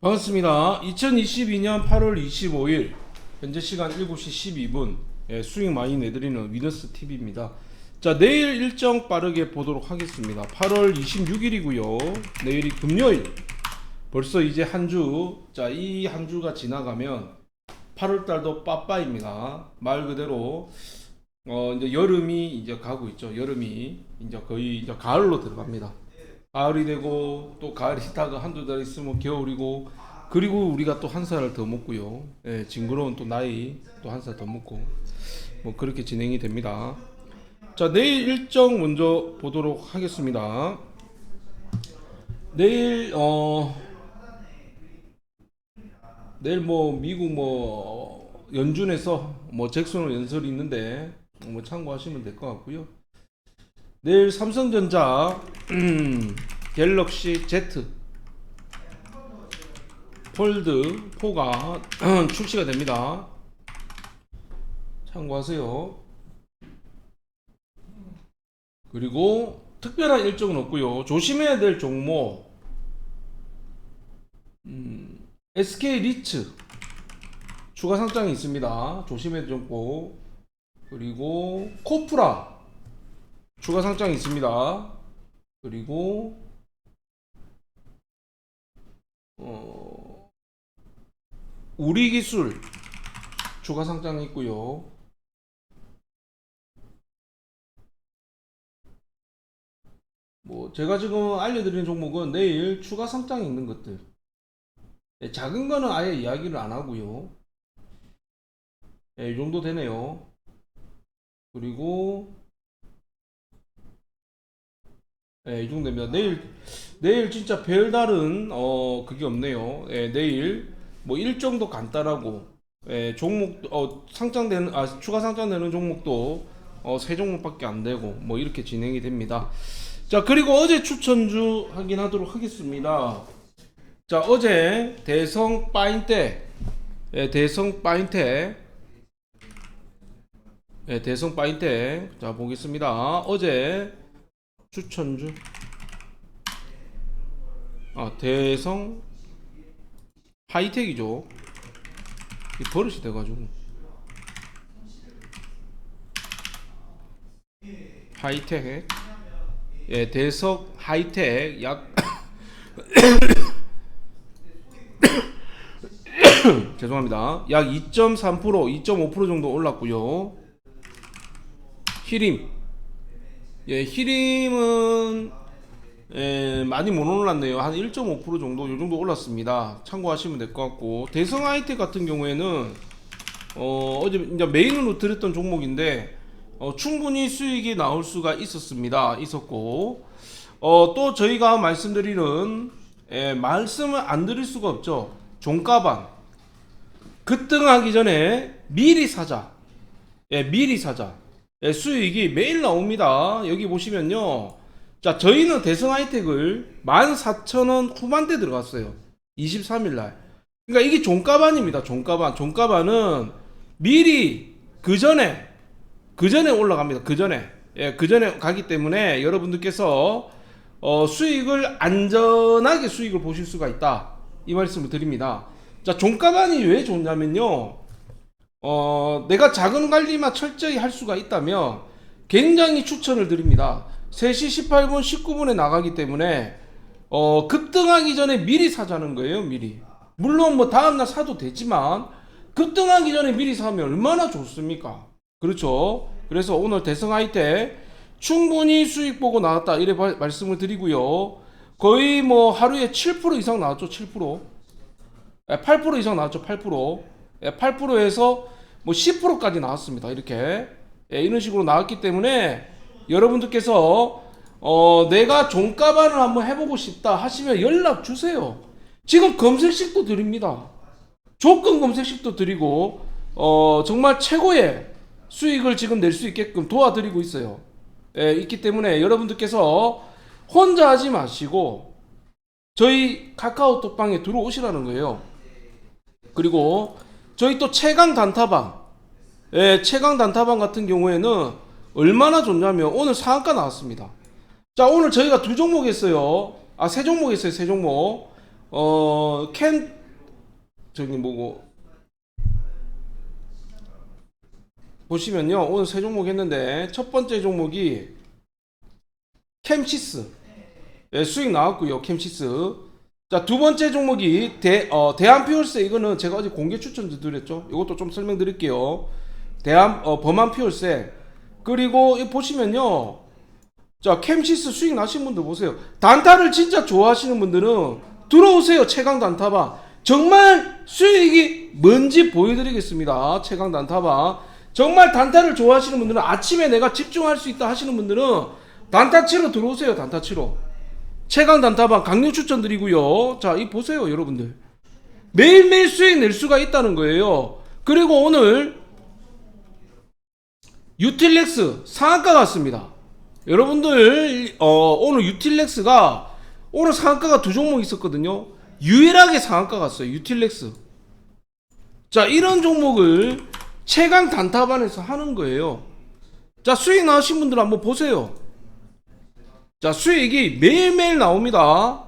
반갑습니다. 2022년 8월 25일 현재 시간 7시 12분 예, 수익 많이 내드리는 위너스 TV입니다. 자 내일 일정 빠르게 보도록 하겠습니다. 8월 26일이고요. 내일이 금요일. 벌써 이제 한 주. 자 이 한 주가 지나가면 8월 달도 빠빠입니다. 말 그대로 어 이제 여름이 이제 가고 있죠. 여름이 이제 거의 이제 가을로 들어갑니다. 가을이 되고 또 가을이 있다가 한두 달 있으면 겨울이고 그리고 우리가 또 한 살을 더 먹고요. 예, 징그러운 또 나이 또 한 살 더 먹고 뭐 그렇게 진행이 됩니다. 자 내일 일정 먼저 보도록 하겠습니다. 내일 어 내일 뭐 미국 뭐 연준에서 뭐 잭슨 연설이 있는데 뭐 참고하시면 될 것 같고요. 내일 삼성전자 음, 갤럭시 Z 폴드 4가 출시가 됩니다. 참고하세요. 그리고 특별한 일정은 없고요. 조심해야 될 종목 음, SK 리츠 추가 상장이 있습니다. 조심해야 될 종목 그리고 코프라 추가 상장이 있습니다. 그리고 어, 우리 기술 추가 상장이 있고요. 뭐 제가 지금 알려드리는 종목은 내일 추가 상장이 있는 것들. 예, 작은 거는 아예 이야기를 안 하고요. 예, 이 정도 되네요. 그리고 예, 이 정도 됩니다. 내일 내일 진짜 별다른 어 그게 없네요. 예, 내일 뭐 일정도 간단하고 예, 종목 어 상장되는 아 추가 상장되는 종목도 어 세 종목밖에 안 되고 뭐 이렇게 진행이 됩니다. 자 그리고 어제 추천주 확인하도록 하겠습니다. 자 어제 대성 파인테 예, 대성 파인테 예, 대성 파인테 자 보겠습니다. 어제 추천주? 아 대성 하이텍이죠. 이 버릇이 돼가지고. 하이텍. 예 대석 하이텍. 약 죄송합니다. 약 2.3% 2.5% 정도 올랐고요. 히림 예, 히림은 예, 많이 못 올랐네요. 한 1.5% 정도, 요 정도 올랐습니다. 참고하시면 될 것 같고 대성 하이텍 같은 경우에는 어, 어제 이제 메인으로 드렸던 종목인데 어, 충분히 수익이 나올 수가 있었습니다. 있었고 어, 또 저희가 말씀드리는 예, 말씀을 안 드릴 수가 없죠. 종가반 급등하기 전에 미리 사자. 예, 미리 사자. 예, 수익이 매일 나옵니다. 여기 보시면요. 자, 저희는 대성 하이텍을 14,000원 후반대 들어갔어요. 23일 날. 그러니까 이게 종가반입니다. 종가반. 종가반은 미리 그 전에 그 전에 올라갑니다. 그 전에. 예, 그 전에 가기 때문에 여러분들께서 어, 수익을 안전하게 수익을 보실 수가 있다. 이 말씀을 드립니다. 자, 종가반이 왜 좋냐면요. 어, 내가 자금 관리만 철저히 할 수가 있다면 굉장히 추천을 드립니다. 3시 18분, 19분에 나가기 때문에 어, 급등하기 전에 미리 사자는 거예요, 미리. 물론 뭐 다음날 사도 되지만 급등하기 전에 미리 사면 얼마나 좋습니까? 그렇죠. 그래서 오늘 대성 하이텍 충분히 수익 보고 나왔다 이래 바- 말씀을 드리고요. 거의 뭐 하루에 7% 이상 나왔죠, 7%. 예, 8% 이상 나왔죠, 8%. 예, 8%에서 뭐 10%까지 나왔습니다. 이렇게 예, 이런 식으로 나왔기 때문에 여러분들께서 어, 내가 종가반을 한번 해보고 싶다 하시면 연락 주세요. 지금 검색식도 드립니다. 조건 검색식도 드리고 어, 정말 최고의 수익을 지금 낼 수 있게끔 도와드리고 있어요. 예, 있기 때문에 여러분들께서 혼자 하지 마시고 저희 카카오톡방에 들어오시라는 거예요. 그리고 저희 또 최강 단타방, 예, 최강 단타방 같은 경우에는 얼마나 좋냐면 오늘 상한가 나왔습니다. 자, 오늘 저희가 두 종목 했어요. 아, 세 종목 했어요, 세 종목. 어 캔 저기 뭐고 보시면요 오늘 세 종목 했는데 첫 번째 종목이 캠시스 예, 수익 나왔고요 캠시스 자 두 번째 종목이 대 어, 대한피올스. 이거는 제가 어제 공개 추천 드렸죠. 이것도 좀 설명드릴게요. 대한 어, 범한 피올세 그리고 이 보시면요. 자 캠시스 수익 나신 분들 보세요. 단타를 진짜 좋아하시는 분들은 들어오세요 최강 단타방. 정말 수익이 뭔지 보여드리겠습니다 최강 단타방. 정말 단타를 좋아하시는 분들은 아침에 내가 집중할 수 있다 하시는 분들은 단타 치러 들어오세요 단타 치러 최강 단타방 강력 추천드리고요 자 이 보세요 여러분들 매일매일 수익 낼 수가 있다는 거예요 그리고 오늘 유틸렉스 상한가 갔습니다. 여러분들 어, 오늘 유틸렉스가 오늘 상한가가 두 종목 있었거든요. 유일하게 상한가 갔어요. 유틸렉스. 자 이런 종목을 최강 단타반에서 하는 거예요. 자 수익 나오신 분들 한번 보세요. 자 수익이 매일매일 나옵니다.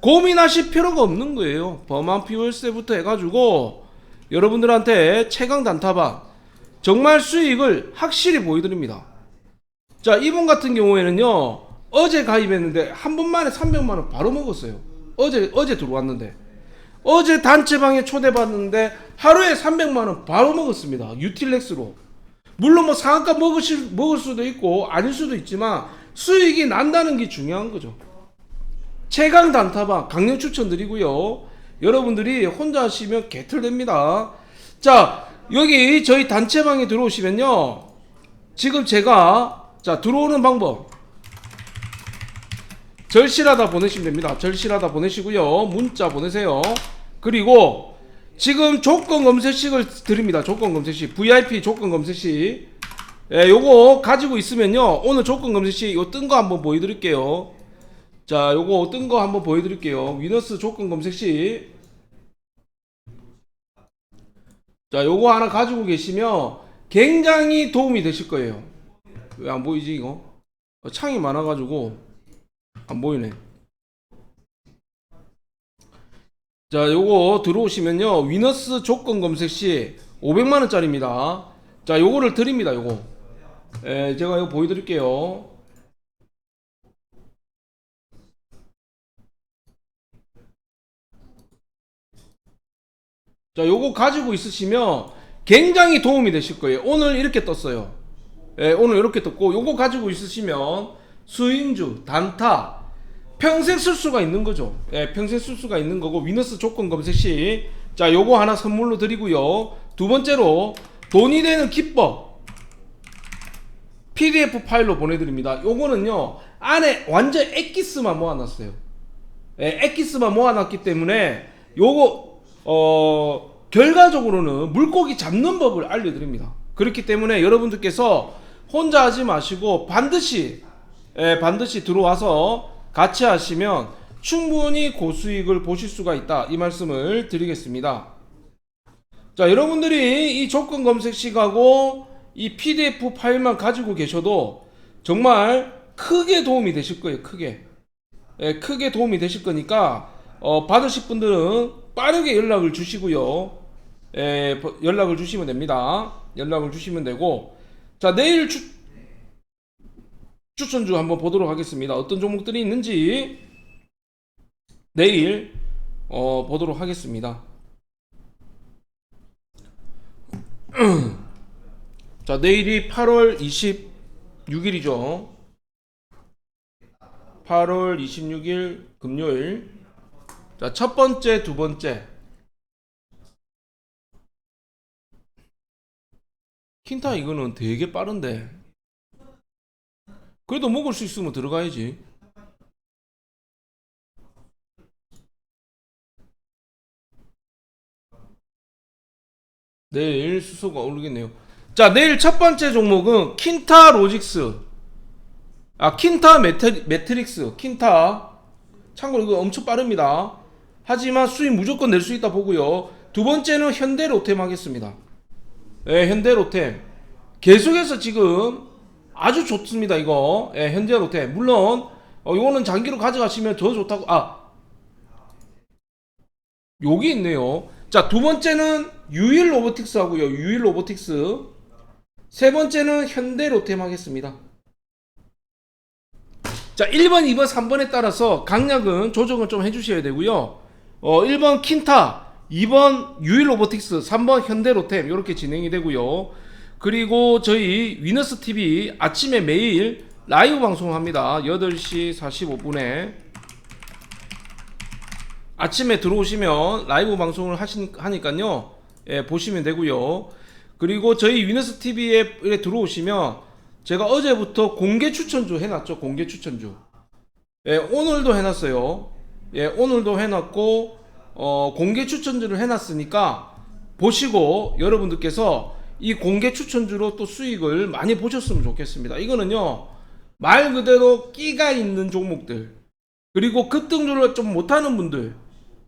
고민하실 필요가 없는 거예요. 범한 피 월세부터 해가지고 여러분들한테 최강 단타반 정말 수익을 확실히 보여드립니다. 자, 이분 같은 경우에는요, 어제 가입했는데 한 번만에 300만원 바로 먹었어요. 어제, 어제 들어왔는데. 어제 단체방에 초대받는데 하루에 300만원 바로 먹었습니다. 유틸렉스로. 물론 뭐 상한가 먹으실, 먹을 수도 있고 아닐 수도 있지만 수익이 난다는 게 중요한 거죠. 최강 단타방 강력 추천드리고요. 여러분들이 혼자 하시면 개털됩니다. 자, 여기 저희 단체방에 들어오시면요. 지금 제가 자 들어오는 방법 절실하다 보내시면 됩니다. 절실하다 보내시고요. 문자 보내세요. 그리고 지금 조건 검색식을 드립니다. 조건 검색식 VIP 조건 검색식 예, 요거 가지고 있으면요. 오늘 조건 검색식 요뜬 거 한번 보여드릴게요. 자, 요거 뜬 거 한번 보여드릴게요. 위너스 조건 검색식 자, 요거 하나 가지고 계시면 굉장히 도움이 되실 거예요. 왜 안 보이지, 이거? 어, 창이 많아가지고 안 보이네. 자, 요거 들어오시면요. 위너스 조건 검색 시 500만원짜리입니다. 자, 요거를 드립니다, 요거. 에, 제가 이거 보여드릴게요. 자, 요거 가지고 있으시면 굉장히 도움이 되실 거예요. 오늘 이렇게 떴어요. 예, 오늘 이렇게 떴고, 요거 가지고 있으시면 수익주, 단타, 평생 쓸 수가 있는 거죠. 예, 평생 쓸 수가 있는 거고, 위너스 조건 검색 시, 자, 요거 하나 선물로 드리고요. 두 번째로, 돈이 되는 기법. PDF 파일로 보내드립니다. 요거는요, 안에 완전 엑기스만 모아놨어요. 예, 엑기스만 모아놨기 때문에, 요거, 어, 결과적으로는 물고기 잡는 법을 알려드립니다. 그렇기 때문에 여러분들께서 혼자 하지 마시고 반드시, 예, 반드시 들어와서 같이 하시면 충분히 고수익을 보실 수가 있다. 이 말씀을 드리겠습니다. 자, 여러분들이 이 조건 검색식하고 이 PDF 파일만 가지고 계셔도 정말 크게 도움이 되실 거예요. 크게. 예, 크게 도움이 되실 거니까 어, 받으실 분들은 빠르게 연락을 주시고요. 예, 버- 연락을 주시면 됩니다. 연락을 주시면 되고 자 내일 추, 추천주 한번 보도록 하겠습니다. 어떤 종목들이 있는지 내일 어, 보도록 하겠습니다. 자 내일이 8월 26일이죠. 8월 26일 금요일 자, 첫 번째, 두 번째. 킨타 이거는 되게 빠른데. 그래도 먹을 수 있으면 들어가야지. 내일 수소가 오르겠네요. 자, 내일 첫 번째 종목은 킨타 로직스. 아, 킨타 매트, 매트릭스. 킨타. 참고로 이거 엄청 빠릅니다. 하지만 수익 무조건 낼 수 있다 보고요. 두 번째는 현대 로템 하겠습니다. 예, 현대 로템. 계속해서 지금 아주 좋습니다, 이거. 예, 현대 로템. 물론, 어, 이거는 장기로 가져가시면 더 좋다고, 아, 여기 있네요. 자, 두 번째는 유일 로보틱스 하고요. 유일 로보틱스. 세 번째는 현대 로템 하겠습니다. 자, 1번, 2번, 3번에 따라서 강약은 조정을 좀 해주셔야 되고요. 어, 1번 킨타, 2번 유일 로보틱스, 3번 현대 로템 이렇게 진행이 되고요. 그리고 저희 위너스 TV 아침에 매일 라이브 방송합니다. 8시 45분에 아침에 들어오시면 라이브 방송을 하시, 하니까요. 예, 보시면 되고요. 그리고 저희 위너스 TV에 들어오시면 제가 어제부터 공개 추천주 해놨죠. 공개 추천주. 예, 오늘도 해놨어요. 예, 오늘도 해놨고 어, 공개 추천주를 해놨으니까 보시고 여러분들께서 이 공개 추천주로 또 수익을 많이 보셨으면 좋겠습니다. 이거는요 말 그대로 끼가 있는 종목들 그리고 급등주를 좀 못하는 분들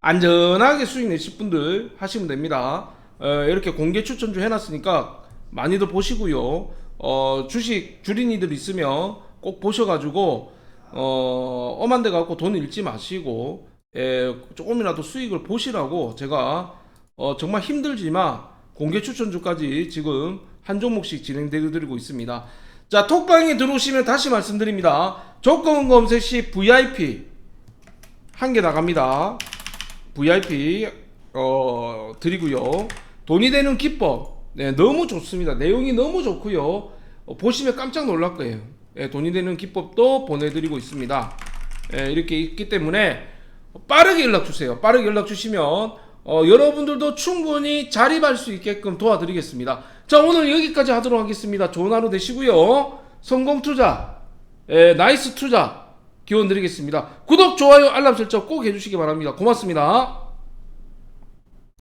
안전하게 수익 내실 분들 하시면 됩니다. 어, 이렇게 공개 추천주 해놨으니까 많이들 보시고요. 어, 주식 줄인이들 있으면 꼭 보셔가지고 어, 엄한 데 갖고 돈 잃지 마시고 예, 조금이라도 수익을 보시라고 제가 어, 정말 힘들지만 공개 추천주까지 지금 한 종목씩 진행되고 있습니다. 자, 톡방에 들어오시면 다시 말씀드립니다. 조건 검색 시 VIP 한 개 나갑니다. VIP 어, 드리고요. 돈이 되는 기법 네, 너무 좋습니다. 내용이 너무 좋고요. 어, 보시면 깜짝 놀랄 거예요. 예, 돈이 되는 기법도 보내드리고 있습니다. 예, 이렇게 있기 때문에 빠르게 연락 주세요. 빠르게 연락 주시면 어, 여러분들도 충분히 자립할 수 있게끔 도와드리겠습니다. 자 오늘 여기까지 하도록 하겠습니다. 좋은 하루 되시고요. 성공 투자, 예, 나이스 투자 기원 드리겠습니다. 구독, 좋아요, 알람 설정 꼭 해주시기 바랍니다. 고맙습니다.